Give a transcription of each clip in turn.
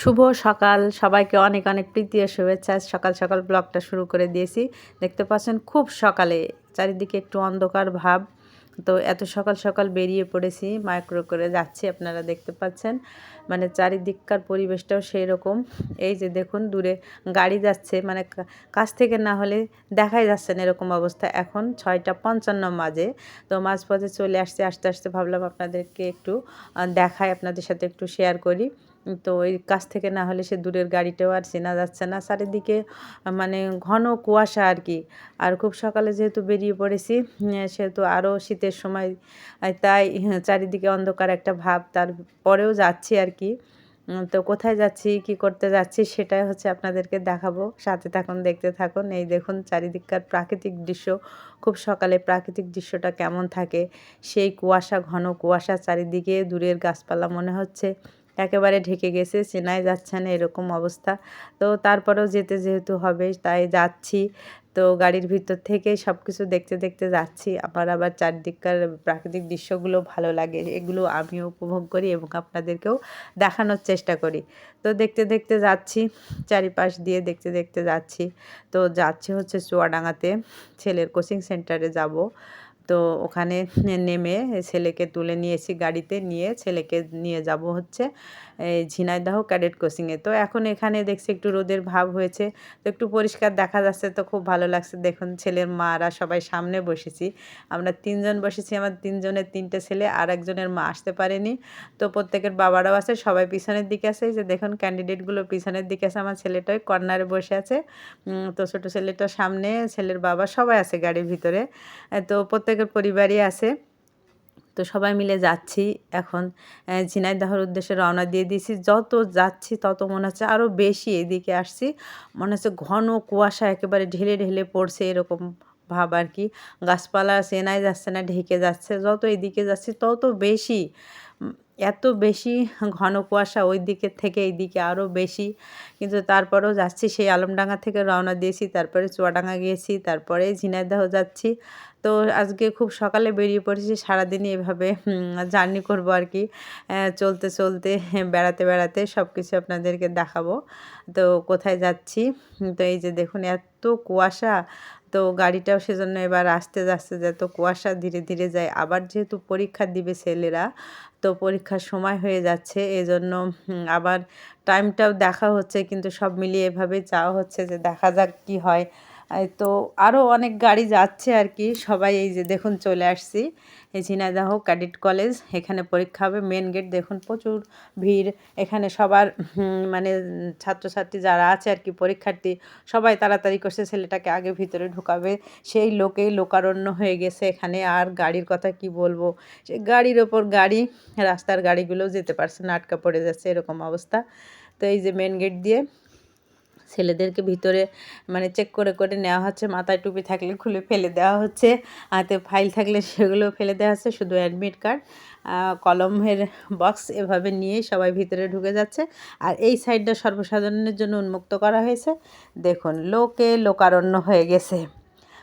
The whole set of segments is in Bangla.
শুভ সকাল। সবাইকে অনেক অনেক প্রীতি ও শুভেচ্ছা। সকাল সকাল ব্লগটা শুরু করে দিয়েছি। দেখতে পাচ্ছেন খুব সকালে, চারিদিকে একটু অন্ধকার ভাব। তো এত সকাল সকাল বেরিয়ে পড়েছি মাইক্রো করে যাচ্ছি, আপনারা দেখতে পাচ্ছেন। মানে চারিদিককার পরিবেশটাও সেই রকম এই যে দেখুন, দূরে গাড়ি যাচ্ছে মানে কাছ থেকে না হলে দেখাই যাচ্ছে না এরকম অবস্থা। এখন ছয়টা পঞ্চান্ন মাঝে তো মাঝপথে চলে আসছে, আস্তে আস্তে ভাবলাম আপনাদেরকে একটু দেখাই, আপনাদের সাথে একটু শেয়ার করি। তো ওই কাছ থেকে না হলে সে দূরের গাড়িটাও আর চেনা যাচ্ছে না। চারিদিকে মানে ঘন কুয়াশা আর কি। আর খুব সকালে যেহেতু বেরিয়ে পড়েছি সেহেতু আরও শীতের সময় তাই চারিদিকে অন্ধকার একটা ভাব। তারপরেও যাচ্ছি আর কি। তো কোথায় যাচ্ছি, কি করতে যাচ্ছি সেটাই হচ্ছে আপনাদেরকে দেখাবো। সাথে থাকুন, দেখতে থাকুন। এই দেখুন চারিদিককার প্রাকৃতিক দৃশ্য। খুব সকালে প্রাকৃতিক দৃশ্যটা কেমন থাকে। সেই কুয়াশা, ঘন কুয়াশা চারিদিকে, দূরের গাছপালা মনে হচ্ছে। একেবারে ঢেকে গেছে, চেনাই যাচ্ছে না এরকম অবস্থা। তো তারপরেও যেতে যেহেতু হবে, তাই যাচ্ছি। তো গাড়ির ভিতর থেকেই সব কিছু দেখতে দেখতে যাচ্ছি। আমার আবার চারদিককার প্রাকৃতিক দৃশ্যগুলো ভালো লাগে, এগুলো আমিও উপভোগ করি এবং আপনাদেরকেও দেখানোর চেষ্টা করি। তো দেখতে দেখতে যাচ্ছি, চারিপাশ দিয়ে দেখতে দেখতে যাচ্ছি। তো যাচ্ছি হচ্ছে চুয়াডাঙ্গাতে, ছেলের কোচিং সেন্টারে যাব। তো ওখানে নেমে ছেলেকে তুলে নিয়েছি গাড়িতে নিয়ে ছেলেকে নিয়ে যাব হচ্ছে। ঝিনাইদহ ক্যাডেট কোচিংয়ে। তো এখন এখানে দেখছি একটু রোদের ভাব হয়েছে। তো একটু পরিষ্কার দেখা যাচ্ছে, তো খুব ভালো লাগছে। দেখুন, ছেলের মারা সবাই সামনে বসেছি। আমরা তিনজন বসেছি, আমার তিনজনের তিনটে ছেলে আর একজনের মা আসতে পারেনি। তো প্রত্যেকের বাবারাও আছে, সবাই পিছনের দিকে আছে। যে দেখুন, ক্যান্ডিডেটগুলো পিছনের দিকে আছে। আমার ছেলেটাই কর্নারে বসে আছে। তো ছোটো ছেলেটা সামনে, ছেলের বাবা সবাই আছে গাড়ির ভিতরে। তো প্রত্যেকের পরিবারই আছে। তো সবাই মিলে যাচ্ছি। এখন ঝিনাইদহর উদ্দেশ্যে রওনা দিয়ে দিয়েছি। যত যাচ্ছি, তত মনে হচ্ছে আরও বেশি এদিকে আসছি। মনে হচ্ছে ঘন কুয়াশা একেবারে ঢেলে ঢেলে পড়ছে এরকম ভাব আর কি। গাছপালা চেনাই যাচ্ছে না, ঢেকে যাচ্ছে। যত এদিকে যাচ্ছি, তত বেশি এত বেশি ঘন কুয়াশা ওই দিকের থেকে এই দিকে আরও বেশি। কিন্তু তারপরেও যাচ্ছি, সেই আলমডাঙ্গা থেকে রওনা দিয়েছি। তারপরে চুয়াডাঙ্গা গিয়েছি, তারপরে ঝিনাইদহ যাচ্ছি। তো আজকে খুব সকালে বেরিয়ে পড়েছি, সারাদিনই এভাবে জার্নি করব আর কি। চলতে চলতে বেড়াতে বেড়াতে সব কিছু আপনাদেরকে দেখাবো। তো কোথায় যাচ্ছি? তো এই যে দেখুন, এত কুয়াশা, তো গাড়িটাও সেজন্য এবার আসতে যাচ্ছে যত কুয়াশা ধীরে ধীরে যায়। আবার যেহেতু পরীক্ষা দিবে ছেলেরা, তো পরীক্ষার সময় হয়ে যাচ্ছে, এজন্য আবার টাইমটাও দেখা হচ্ছে, কিন্তু সব মিলিয়ে এভাবে যাওয়া হচ্ছে যে দেখা যাক কি হয়। তো আরও অনেক গাড়ি যাচ্ছে আর কি। সবাই এই যে দেখুন চলে আসছি। এই ঝিনাইদহ ক্যাডেট কলেজ, এখানে পরীক্ষা হবে। মেন গেট দেখুন প্রচুর ভিড়। এখানে সবার মানে ছাত্রছাত্রী যারা আছে আর কি, পরীক্ষার্থী, সবাই তাড়াতাড়ি করছে, ছেলেটাকে আগে ভিতরে ঢুকাবে। সেই লোকেই লোকারণ্য হয়ে গেছে এখানে। আর গাড়ির কথা কি বলব? সে গাড়ির ওপর গাড়ি, রাস্তার গাড়িগুলো যেতে পারছে না, আটকা পড়ে যাচ্ছে, এরকম অবস্থা। তো এই যে মেন গেট দিয়ে ছেলেদেরকে ভিতরে মানে চেক করে করে নেওয়া হচ্ছে। মাথায় টুপি থাকলে খুলে ফেলে দেওয়া হচ্ছে। হাতে ফাইল থাকলে সেগুলো ফেলে দেওয়া হচ্ছে, শুধু অ্যাডমিট কার্ড। কলমের বক্স এভাবে নিয়েই সবাই ভিতরে ঢুকে যাচ্ছে। আর এই সাইডটা সর্বসাধারণের জন্য উন্মুক্ত করা হয়েছে। দেখুন, লোকে লোকারণ্য হয়ে গেছে।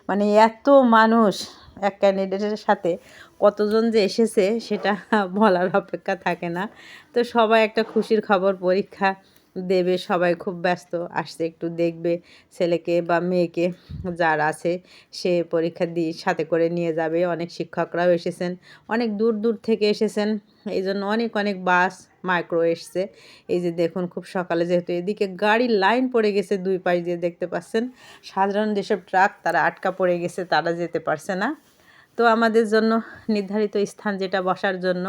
মানে এত মানুষ এক ক্যান্ডিডেটের সাথে কতজন যে এসেছে, সেটা বলার অপেক্ষা থাকে না। তো সবাই একটা খুশির খবর পরীক্ষা দেবে, সবাই খুব ব্যস্ত। আসছে একটু দেখবে ছেলেকে বা মেয়েকে যার আছে, সে পরীক্ষা দিয়ে সাথে করে নিয়ে যাবে। অনেক শিক্ষকরাও এসেছেন, অনেক দূর দূর থেকে এসেছেন। এই জন্য অনেক অনেক বাস, মাইক্রো এসছে। এই যে দেখুন, খুব সকালে যেহেতু এদিকে গাড়ির লাইন পড়ে গেছে দুই পাশ দিয়ে দেখতে পাচ্ছেন। সাধারণ যেসব ট্রাক, তারা আটকা পড়ে গেছে, তারা যেতে পারছে না। তো আমাদের জন্য নির্ধারিত স্থান যেটা বসার জন্য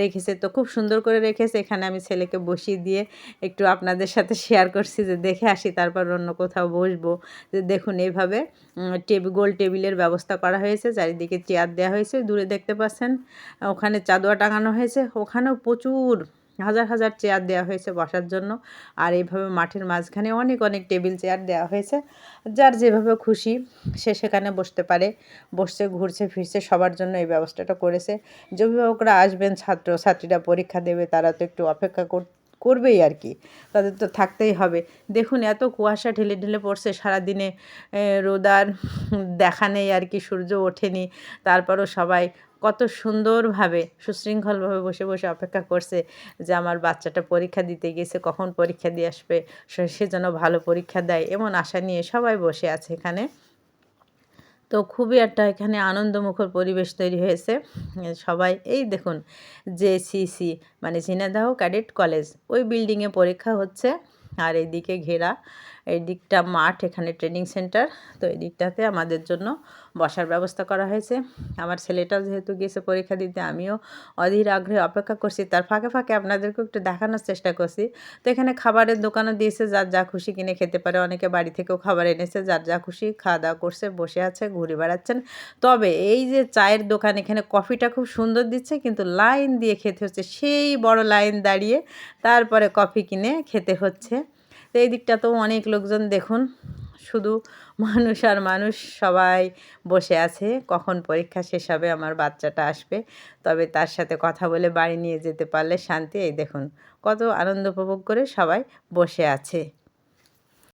রেখেছে। তো খুব সুন্দর করে রেখেছে। এখানে আমি ছেলেকে বসিয়ে দিয়ে একটু আপনাদের সাথে শেয়ার করছি যে দেখে আসি, তারপর অন্য কোথাও বসবো। যে দেখুন এইভাবে টেবিল গোল টেবিলের ব্যবস্থা করা হয়েছে। চারিদিকে চেয়ার দেওয়া হয়েছে। দূরে দেখতে পাচ্ছেন, ওখানে চাদোয়া টাঙানো হয়েছে। ওখানেও প্রচুর হাজার হাজার চেয়ার দেওয়া হয়েছে বসার জন্য। আর এইভাবে মাঠের মাঝখানে অনেক অনেক টেবিল চেয়ার দেওয়া হয়েছে। যার যেভাবে খুশি সে সেখানে বসতে পারে। বসছে, ঘুরছে, ফিরছে, সবার জন্য এই ব্যবস্থাটা করেছে। যে অভিভাবকরা আসবেন, ছাত্র, ছাত্রীরা পরীক্ষা দেবে, তারা তো একটু অপেক্ষা কর, করবেই আর কি। তাদের তো থাকতেই হবে। দেখুন, এত কুয়াশা ঢেলে ঢেলে পড়ছে সারাদিনে। রোদার দেখা নেই আর কি, সূর্য ওঠেনি। তারপরও সবাই কত সুন্দরভাবে, সুশৃঙ্খলভাবে বসে বসে অপেক্ষা করছে যে আমার বাচ্চাটা পরীক্ষা দিতে গেছে, কখন পরীক্ষা দিয়ে আসবে, সে- যেন ভালো পরীক্ষা দেয় এমন আশা নিয়ে সবাই বসে আছে এখানে। তো খুবই একটা এখানে আনন্দমুখর পরিবেশ তৈরি হয়েছে। সবাই, এই দেখুন যে সিসি মানে ঝিনাইদহ ক্যাডেট কলেজ, ওই বিল্ডিংয়ে পরীক্ষা হচ্ছে। আর এইদিকে ঘেরা এই দিকটা মাঠ, এখানে ট্রেনিং সেন্টার, তো এই দিকটাতে আমাদের জন্য বসার ব্যবস্থা করা হয়েছে। আমার ছেলেটাও যেহেতু গিয়েছে পরীক্ষা দিতে, আমিও অধীর আগ্রহে অপেক্ষা করছি। তার ফাঁকে ফাঁকে আপনাদেরকেও একটু দেখানোর চেষ্টা করছি। তো এখানে খাবারের দোকানও দিয়েছে, যার যা খুশি কিনে খেতে পারে। অনেকে বাড়ি থেকেও খাবার এনেছে, যার যা খুশি খাওয়া দাওয়া করছে, বসে আছে, ঘুরে বেড়াচ্ছেন। তবে এই যে চায়ের দোকান, এখানে কফিটা খুব সুন্দর দিচ্ছে, কিন্তু লাইন দিয়ে খেতে হচ্ছে। সেই বড় লাইন দাঁড়িয়ে তারপরে কফি কিনে খেতে হচ্ছে। তো এই দিকটা তো অনেক লোকজন দেখুন। শুধু মানুষ আর মানুষ সবাই বসে আছে, কখন পরীক্ষা শেষ হবে আমার বাচ্চাটা আসবে। তবে তার সাথে কথা বলে বাড়ি নিয়ে যেতে পারলে শান্তি, এই দেখুন কত আনন্দ উপভোগ করে সবাই বসে আছে।